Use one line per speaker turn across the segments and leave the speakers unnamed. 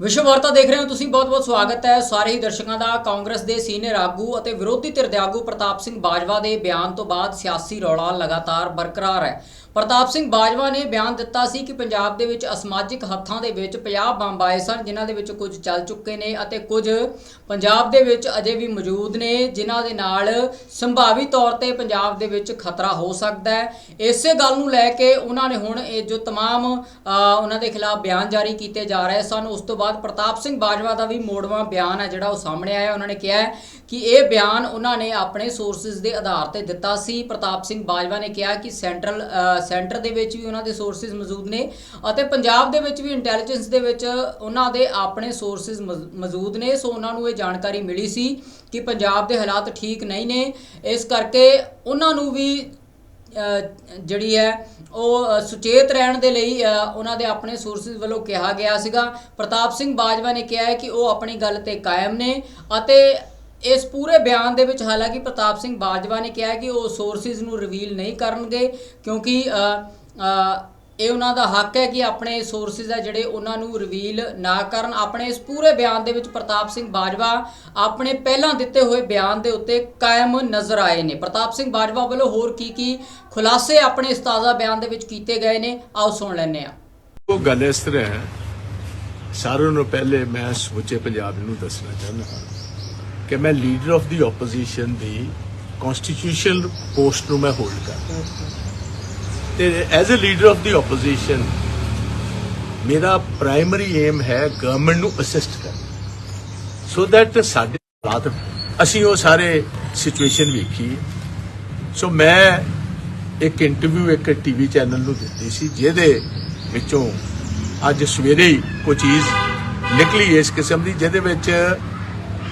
ਵਿਸ਼ਵ ਵਾਰਤਾ ਦੇਖ ਰਹੇ ਹੋ ਤੁਸੀਂ ਬਹੁਤ-ਬਹੁਤ ਸਵਾਗਤ ਹੈ। ਸਾਰੇ ਹੀ ਦਰਸ਼ਕਾਂ ਦਾ, ਕਾਂਗਰਸ ਦੇ ਸੀਨੀਅਰ ਆਗੂ ਅਤੇ ਵਿਰੋਧੀ ਧਿਰ ਦੇ ਆਗੂ ਪ੍ਰਤਾਪ ਸਿੰਘ ਬਾਜਵਾ ਦੇ ਬਿਆਨ ਤੋਂ ਬਾਅਦ ਸਿਆਸੀ ਰੌਲਾ ਲਗਾਤਾਰ ਬਰਕਰਾਰ ਹੈ। ਪ੍ਰਤਾਪ ਸਿੰਘ ਬਾਜਵਾ ਨੇ ਬਿਆਨ ਦਿੱਤਾ ਸੀ ਕਿ ਪੰਜਾਬ ਦੇ ਵਿੱਚ ਅਸਮਾਜਿਕ ਹੱਥਾਂ ਦੇ ਵਿੱਚ 50 ਬੰਬ ਆਏ ਸਨ ਜਿਨ੍ਹਾਂ ਦੇ ਵਿੱਚ ਕੁਝ ਚੱਲ ਚੁੱਕੇ ਨੇ ਅਤੇ ਕੁਝ ਪੰਜਾਬ ਦੇ ਵਿੱਚ ਅਜੇ ਵੀ ਮੌਜੂਦ ਨੇ ਜਿਨ੍ਹਾਂ ਦੇ ਨਾਲ ਸੰਭਾਵੀ ਤੌਰ ਤੇ ਪੰਜਾਬ ਦੇ ਵਿੱਚ ਖਤਰਾ ਹੋ ਸਕਦਾ ਹੈ ਇਸੇ ਗੱਲ ਨੂੰ ਲੈ ਕੇ ਉਹਨਾਂ ਨੇ ਹੁਣ ਇਹ ਜੋ तमाम ਅ, ਉਹਨਾਂ ਦੇ ਖਿਲਾਫ ਬਿਆਨ ਜਾਰੀ ਕੀਤੇ ਜਾ ਰਹੇ ਸਨ ਉਸ ਤੋਂ ਬਾਅਦ ਪ੍ਰਤਾਪ ਸਿੰਘ ਬਾਜਵਾ ਦਾ ਵੀ ਮੋੜਵਾਂ ਬਿਆਨ ਹੈ ਜਿਹੜਾ ਉਹ ਸਾਹਮਣੇ ਆਇਆ ਉਹਨਾਂ ਨੇ ਕਿਹਾ ਹੈ ਕਿ ਇਹ ਬਿਆਨ ਉਹਨਾਂ ਨੇ ਆਪਣੇ ਸੋਰਸਸ ਦੇ ਆਧਾਰ ਤੇ ਦਿੱਤਾ ਸੀ ਪ੍ਰਤਾਪ ਸਿੰਘ ਬਾਜਵਾ ਨੇ ਕਿਹਾ ਕਿ ਸੈਂਟਰਲ ਅ, ਸੈਂਟਰ ਦੇ ਵਿੱਚ ਵੀ ਉਹਨਾਂ ਦੇ ਸੋਰਸਸ ਮੌਜੂਦ ਨੇ ਅਤੇ ਪੰਜਾਬ ਦੇ ਵਿੱਚ ਵੀ ਇੰਟੈਲੀਜੈਂਸ ਦੇ ਵਿੱਚ ਉਹਨਾਂ ਦੇ ਆਪਣੇ ਸੋਰਸਸ ਮੌਜੂਦ ਨੇ। ਸੋ ਉਹਨਾਂ ਨੂੰ ਇਹ ਜਾਣਕਾਰੀ ਮਿਲੀ ਸੀ ਕਿ ਪੰਜਾਬ ਦੇ ਹਾਲਾਤ ਠੀਕ ਨਹੀਂ ਨੇ। ਇਸ ਕਰਕੇ ਉਹਨਾਂ ਨੂੰ ਵੀ ਜਿਹੜੀ ਹੈ, ਉਹ ਸੁਚੇਤ ਰਹਿਣ ਦੇ ਲਈ ਉਹਨਾਂ ਦੇ ਆਪਣੇ ਸੋਰਸਸ ਵੱਲੋਂ ਕਿਹਾ ਗਿਆ ਸੀਗਾ। ਪ੍ਰਤਾਪ ਸਿੰਘ ਬਾਜਵਾ ਨੇ ਕਿਹਾ ਹੈ ਕਿ ਉਹ ਆਪਣੀ ਗੱਲ ਤੇ ਕਾਇਮ ਨੇ ਅਤੇ ਇਸ ਪੂਰੇ ਬਿਆਨ ਦੇ ਵਿੱਚ ਹਾਲਾਂਕਿ ਪ੍ਰਤਾਪ ਸਿੰਘ ਬਾਜਵਾ ਨੇ ਕਿਹਾ ਕਿ ਉਹ ਸੋਰਸਿਸ ਨੂੰ ਰਿਵੀਲ ਨਹੀਂ ਕਰਨਗੇ ਕਿਉਂਕਿ ਇਹ ਉਹਨਾਂ ਦਾ ਹੱਕ ਹੈ ਕਿ ਆਪਣੇ ਸੋਰਸਿਸ ਹੈ ਜਿਹੜੇ ਉਹਨਾਂ ਨੂੰ ਰਿਵੀਲ ਨਾ ਕਰਨ। ਆਪਣੇ ਇਸ ਪੂਰੇ ਬਿਆਨ ਦੇ ਵਿੱਚ ਪ੍ਰਤਾਪ ਸਿੰਘ ਬਾਜਵਾ ਆਪਣੇ ਪਹਿਲਾਂ ਦਿੱਤੇ ਹੋਏ ਬਿਆਨ ਦੇ ਉੱਤੇ ਕਾਇਮ ਨਜ਼ਰ ਆਏ ਨੇ। ਪ੍ਰਤਾਪ ਸਿੰਘ ਬਾਜਵਾ ਵੱਲੋਂ ਹੋਰ ਕੀ ਕੀ ਖੁਲਾਸੇ ਆਪਣੇ ਇਸ ਤਾਜ਼ਾ ਬਿਆਨ ਦੇ ਵਿੱਚ ਕੀਤੇ ਗਏ ਨੇ? ਆਓ ਸੁਣ ਲੈਂਦੇ ਹਾਂ।
ਉਹ ਗੱਲ ਇਸ ਤਰ੍ਹਾਂ ਹੈ। ਸਾਰਿਆਂ ਨੂੰ ਪਹਿਲੇ ਮੈਂ ਸਮੁੱਚੇ ਪੰਜਾਬ ਨੂੰ ਦੱਸਣਾ ਚਾਹੁੰਦਾ ਹਾਂ ਕਿ ਮੈਂ ਲੀਡਰ ਆਫ ਦੀ ਆਪੋਜੀਸ਼ਨ ਦੀ ਕਨਸਟੀਟਿਊਸ਼ਨਲ ਪੋਸਟ ਨੂੰ ਮੈਂ ਹੋਲਡ ਕਰ ਤੇ as a leader of the opposition ਮੇਰਾ ਪ੍ਰਾਇਮਰੀ ਏਮ ਹੈ ਗਵਰਨਮੈਂਟ ਨੂੰ ਅਸਿਸਟ ਕਰਨਾ। ਸੋ ਦੈਟ ਸਾਡੇ ਹਾਲਾਤ, ਅਸੀਂ ਉਹ ਸਾਰੇ ਸਿਚੁਏਸ਼ਨ ਵੇਖੀ। ਸੋ ਮੈਂ ਇੱਕ ਇੰਟਰਵਿਊ ਇੱਕ ਟੀਵੀ ਚੈਨਲ ਨੂੰ ਦਿੱਤੀ ਸੀ, ਜਿਹਦੇ ਵਿੱਚੋਂ ਅੱਜ ਸਵੇਰੇ ਹੀ ਕੋਈ ਚੀਜ਼ ਨਿਕਲੀ ਇਸ ਕਿਸਮ ਦੀ, ਜਿਹਦੇ ਵਿੱਚ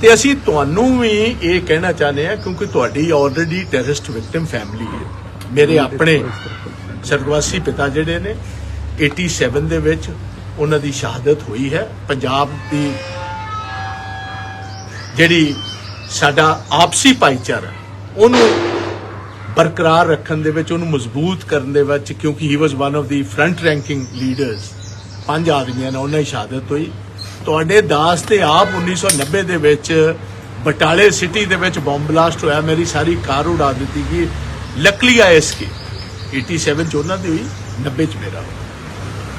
ਤੇ ਅਸੀਂ ਤੁਹਾਨੂੰ ਵੀ ਇਹ ਕਹਿਣਾ ਚਾਹੁੰਦੇ ਹਾਂ ਕਿਉਂਕਿ ਤੁਹਾਡੀ ਆਲਰੇਡੀ ਟੈਰਰਿਸਟ ਵਿਕਟਿਮ ਫੈਮਿਲੀ ਹੈ। ਮੇਰੇ ਆਪਣੇ ਸਰਗਵਾਸੀ ਪਿਤਾ ਜਿਹੜੇ ਨੇ 87 ਦੇ ਵਿੱਚ ਉਹਨਾਂ ਦੀ ਸ਼ਹਾਦਤ ਹੋਈ ਹੈ। ਪੰਜਾਬ ਦੀ ਜਿਹੜੀ ਸਾਡਾ ਆਪਸੀ ਭਾਈਚਾਰਾ, ਉਹਨੂੰ ਬਰਕਰਾਰ ਰੱਖਣ ਦੇ ਵਿੱਚ, ਉਹਨੂੰ ਮਜ਼ਬੂਤ ਕਰਨ ਦੇ ਵਿੱਚ ਕਿਉਂਕਿ he was one of the front ranking leaders ਪੰਜ ਆਦਮੀਆਂ ਨਾਲ ਉਹਨਾਂ ਦੀ ਸ਼ਹਾਦਤ ਹੋਈ। ਤੁਹਾਡੇ ਦਾਸ ਤੇ ਆਪ 1990 ਦੇ ਵਿੱਚ ਬਟਾਲੇ ਸਿਟੀ ਦੇ ਵਿੱਚ ਬੰਬ ਬਲਾਸਟ ਹੋਇਆ, ਮੇਰੀ ਸਾਰੀ ਕਾਰ ਉਡਾ ਦਿੱਤੀ ਗਈ। ਲੱਕਲੀ ਆਈਐਸਕੇ 87 ਚ ਉਹਨਾਂ ਦੀ ਹੋਈ 90 ਚ ਮੇਰਾ ਹੋਇਆ।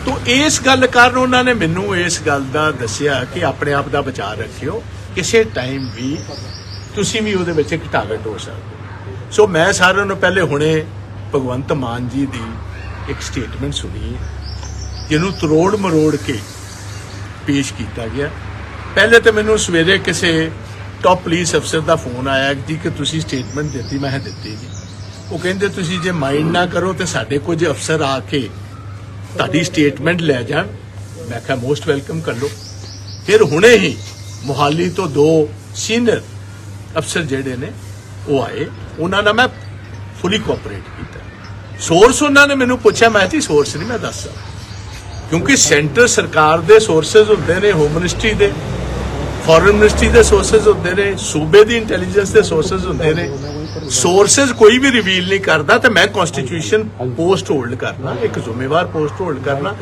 ਤੋ ਇਸ ਗੱਲ ਕਾਰਨ ਉਹਨਾਂ ਨੇ ਮੈਨੂੰ ਇਸ ਗੱਲ ਦਾ ਦੱਸਿਆ ਕਿ ਆਪਣੇ ਆਪ ਦਾ ਬਚਾਅ ਰੱਖਿਓ, ਕਿਸੇ ਟਾਈਮ ਵੀ ਤੁਸੀਂ ਵੀ ਉਹਦੇ ਵਿੱਚ ਇੱਕ ਟਾਰਗੇਟ ਹੋ ਸਕਦੇ ਸੋ ਮੈਂ ਸਾਰਿਆਂ ਨੂੰ ਪਹਿਲੇ ਹੁਣੇ ਭਗਵੰਤ ਮਾਨ ਜੀ ਦੀ ਇੱਕ ਸਟੇਟਮੈਂਟ ਸੁਣੀ। ਜਿਹਨੂੰ ਤਰੋੜ ਮਰੋੜ ਕੇ ਪੇਸ਼ ਕੀਤਾ ਗਿਆ। ਪਹਿਲੇ ਤਾਂ ਮੈਨੂੰ ਸਵੇਰੇ ਕਿਸੇ ਟਾਪ ਪੁਲਿਸ ਅਫਸਰ ਦਾ ਫੋਨ ਆਇਆ ਜੀ ਕਿ ਤੁਸੀਂ ਸਟੇਟਮੈਂਟ ਦਿੱਤੀ, ਮੈਂ ਦਿੱਤੀ ਜੀ ਉਹ ਕਹਿੰਦੇ, ਤੁਸੀਂ ਜੇ ਮਾਈਂਡ ਨਾ ਕਰੋ ਤੇ ਸਾਡੇ ਕੁਝ ਅਫਸਰ ਆ ਕੇ ਤੁਹਾਡੀ ਸਟੇਟਮੈਂਟ ਲੈ ਜਾਣ। ਮੈਂ ਕਿਹਾ ਮੋਸਟ ਵੈਲਕਮ ਕਰ ਲਓ। ਫਿਰ ਹੁਣੇ ਹੀ ਮੁਹਾਲੀ ਤੋਂ ਦੋ ਸੀਨੀਅਰ ਅਫਸਰ ਜਿਹੜੇ ਨੇ, ਉਹ ਆਏ। ਉਹਨਾਂ ਨਾਲ ਮੈਂ ਫੁੱਲੀ ਕੋਆਪਰੇਟ ਕੀਤਾ। ਸੋਰਸ ਉਹਨਾਂ ਨੇ ਮੈਨੂੰ ਪੁੱਛਿਆ, ਮੈਂ ਜੀ ਸੋਰਸ ਨਹੀਂ, ਮੈਂ ਦੱਸ ਸਕਦਾ। ਕਿਉਂਕਿ ਸੈਂਟਰ ਸਰਕਾਰ ਦੇ ਸੋਰਸਸ ਹੁੰਦੇ ਨੇ ਹੋਮ ਮਿਨਿਸਟਰੀ ਦੇ ਫੋਰਨ ਮਿਨਿਸਟਰੀ ਦੇ ਸੋਰਸਸ ਹੁੰਦੇ ਨੇ, ਸੂਬੇ ਦੀ ਇੰਟੈਲੀਜੈਂਸ ਦੇ ਸੋਰਸਸ ਹੁੰਦੇ ਨੇ। ਸੋਰਸਸ ਕੋਈ ਵੀ ਰਿਵੀਲ ਨਹੀਂ ਕਰਦਾ ਤੇ ਮੈਂ ਕਨਸਟੀਟਿਊਸ਼ਨ ਪੋਸਟ ਹੋਲਡ ਕਰਨਾ, ਇੱਕ ਜ਼ਿੰਮੇਵਾਰ ਪੋਸਟ ਹੋਲਡ ਕਰਨਾ।